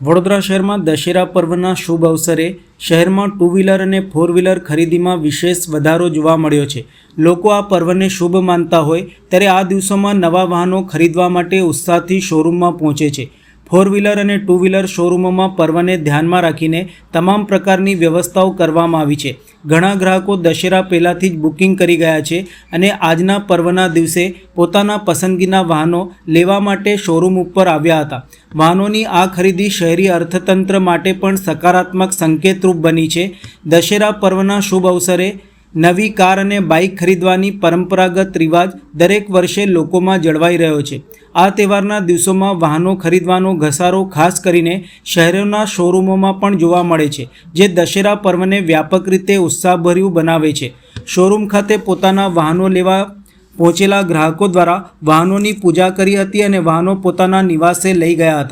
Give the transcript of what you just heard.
વડોદરા શહેરમાં દશેરા પર્વના શુભ અવસરે શહેરમાં ટુ વ્હીલર અને ફોર વ્હીલર ખરીદીમાં વિશેષ વધારો જોવા મળ્યો છે. લોકો આ પર્વને શુભ માનતા હોય ત્યારે આ દિવસોમાં નવા વાહનો ખરીદવા માટે ઉત્સાહથી શોરૂમમાં પહોંચે છે. ફોર વ્હીલર અને ટુ વ્હીલર શોરૂમોમાં પર્વને ધ્યાનમાં રાખીને તમામ પ્રકારની વ્યવસ્થાઓ કરવામાં આવી છે. ઘણા ગ્રાહકો દશેરા પહેલાંથી જ બુકિંગ કરી ગયા છે અને આજના પર્વના દિવસે પોતાના પસંદગીના વાહનો લેવા માટે શોરૂમ ઉપર આવ્યા હતા. વાહનોની આ ખરીદી શહેરી અર્થતંત્ર માટે પણ સકારાત્મક સંકેતરૂપ બની છે. દશેરા પર્વના શુભ અવસરે નવી કાર અને બાઇક ખરીદવાની પરંપરાગત રિવાજ દરેક વર્ષે લોકોમાં જળવાઈ રહ્યો છે. આ તહેવારના દિવસોમાં વાહનો ખરીદવાનો ઘસારો ખાસ કરીને શહેરોના શોરૂમોમાં પણ જોવા મળે છે, જે દશેરા પર્વને વ્યાપક રીતે ઉત્સાહભર્યું બનાવે છે. શોરૂમ ખાતે પોતાના વાહનો લેવા પહોંચેલા ગ્રાહકો દ્વારા વાહનોની પૂજા કરી હતી અને વાહનો પોતાના નિવાસે લઈ ગયા હતા.